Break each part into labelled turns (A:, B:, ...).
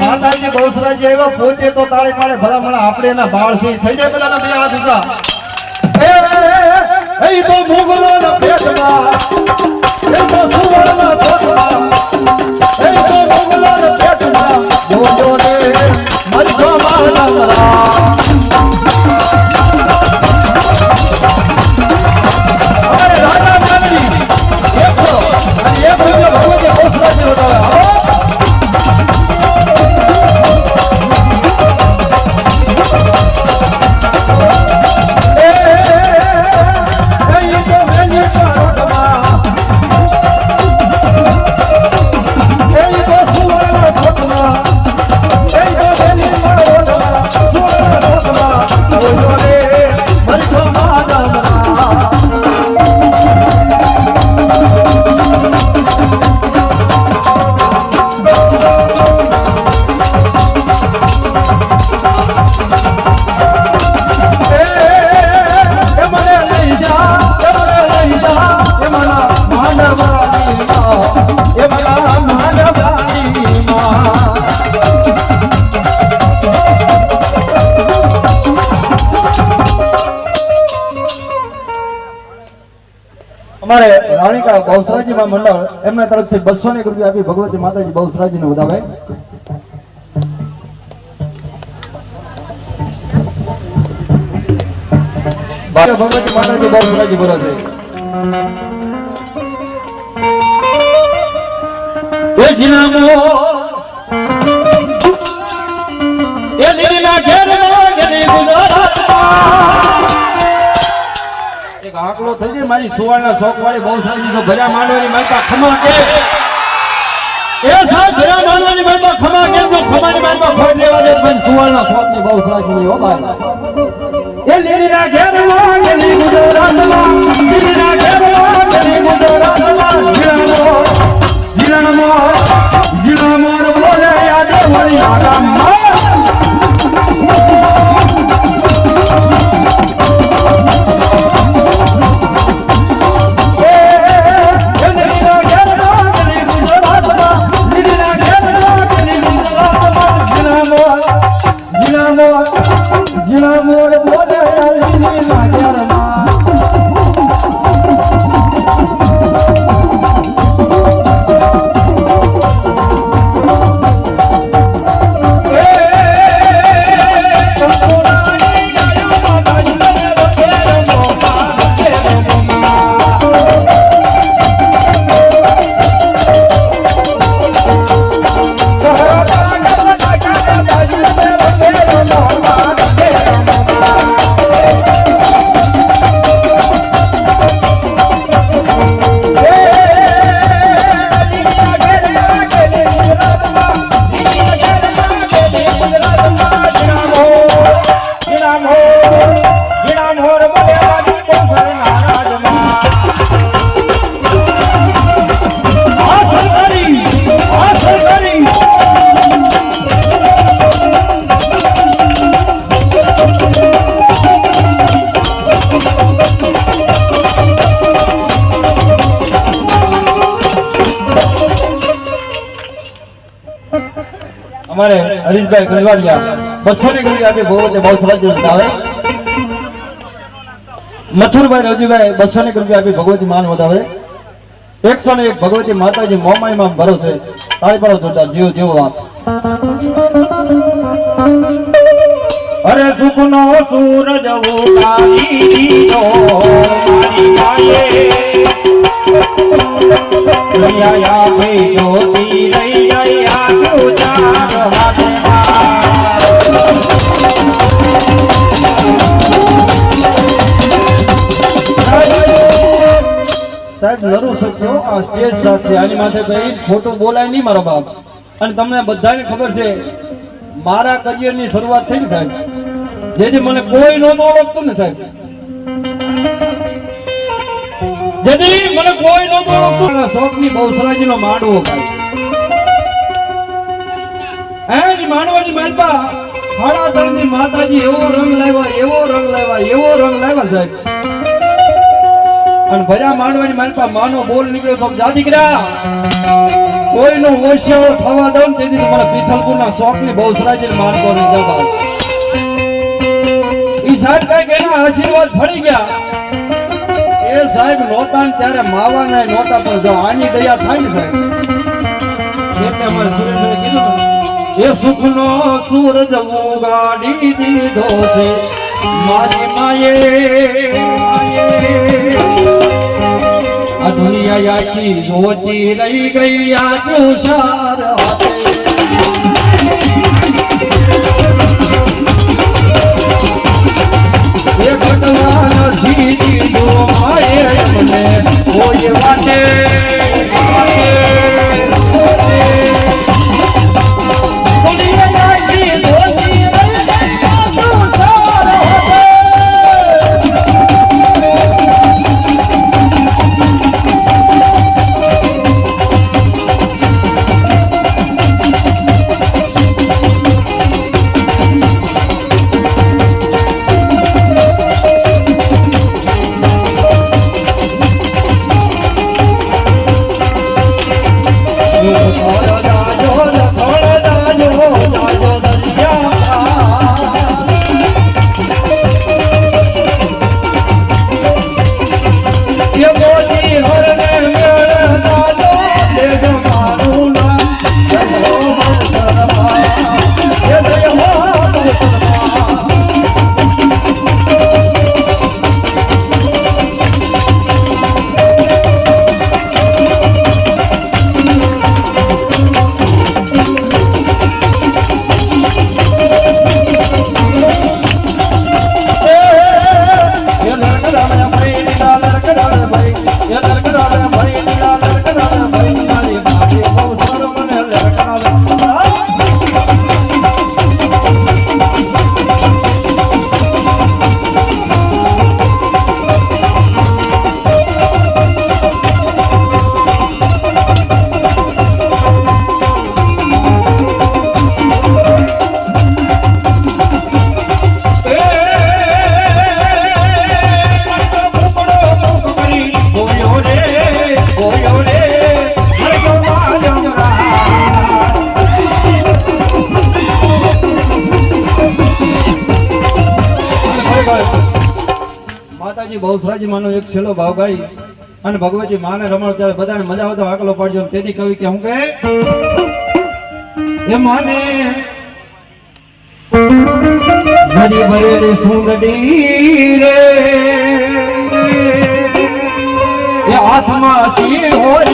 A: માતાજી બહુસરાજી આવ્યા પોતે તો તાળી પાડે ભલા આપણે એના બાળ થઈ જાય પેલા બે હાથ ઊંચા એ, તો મુગલો મુગલોના પેટમાં અમારે રાણીકા બહુસરાજીમાં મંડળ એમના તરફથી બસો ની રૂપિયા આપી ભગવતી માતાજી બહુસરાજીને વધાવે. ભગવતી માતાજી બહુસરાજી બોલો છે. મારી સુવર્ણ શોખ વાળી બહુ સારી તો ભર્યા માનવાની મારતા ખમા કે એ સાહેબ ભર્યા માનવાની મારતા ખમા કે તો ખમાની માનતા ખોટ લેવા દે પણ સુવર્ણ શોખની બહુ ની હો ભાઈ એ અમારે હરીશભાઈ ગલવાડિયા બસો ની ગલી આપી ભગવતે બહુ સરસ આવે મથુરભાઈ રજુભાઈ બસો ની ગલી આપી ભગવતી માન વધાવે. એકસો ને એક ભગવતી માતાજી મોમાઈ માં ભરોસે. તાળી પાડો જોરદાર, જીવ જીવ વાત અરે સુખ નો સૂરજ ઉગાડીનો મારી માયે દુનિયા ભઈ જ્યોતિ રહી જાય સાહેબ લડુ શકશો આ સ્ટેજ છે આની માથે ભાઈ ખોટું બોલાય નહીં મારો બાપ. અને તમને બધાને ખબર છે, મારા કરિયરની શરૂઆત થઈ ને સાહેબ. જેથી મને કોઈ નહોતું ઓળખતું ને સાહેબ. જેથી મને કોઈ નહોતું ઓળખતું. શોખની બહુસરાજીનો માંડવો ભાઈ. હે, ઈ માંડવાની માલપા હાડા તળની માતાજી એવો રંગ લાવ્યા, એવો રંગ લાવ્યા, એવો રંગ લાવ્યા સાહેબ. અને ભર્યા માંડવાની મારી માનો બોલ નીકળ્યો તો જા દીકરા કોઈનો ઓશિયાળો થવા દઉં તેથી તમારા પિથલપુરના શોખની બહુસરાજીને મારતો નહીં જવા ઈ સાહેબ એના આશીર્વાદ ફળી ગયા. એ સાહેબ નહોતા ને ત્યારે માવાના નહોતા પણ જો આની દયા થાય ને સાહેબ. એટલે અમારે એ સુખનો સૂરજ ઉગાડી દીધો છે. મારી માયે દુનિયા આખી જોતી રહી ગઈ આ તુષાર એ ભગવાન માતાજી બહુસરાજી માનો એક છેલ્લો ભાવ ગાઈ અને ભગવતી માને રમણ ત્યારે બધાને મજા આવતો આકલો પાડજો તેથી કવિ કે હું કે? એ માને જરી ભરેલી સુંદડી રે. એ આત્મા સી તલવાર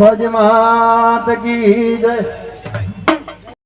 A: સાજી માત કી જય.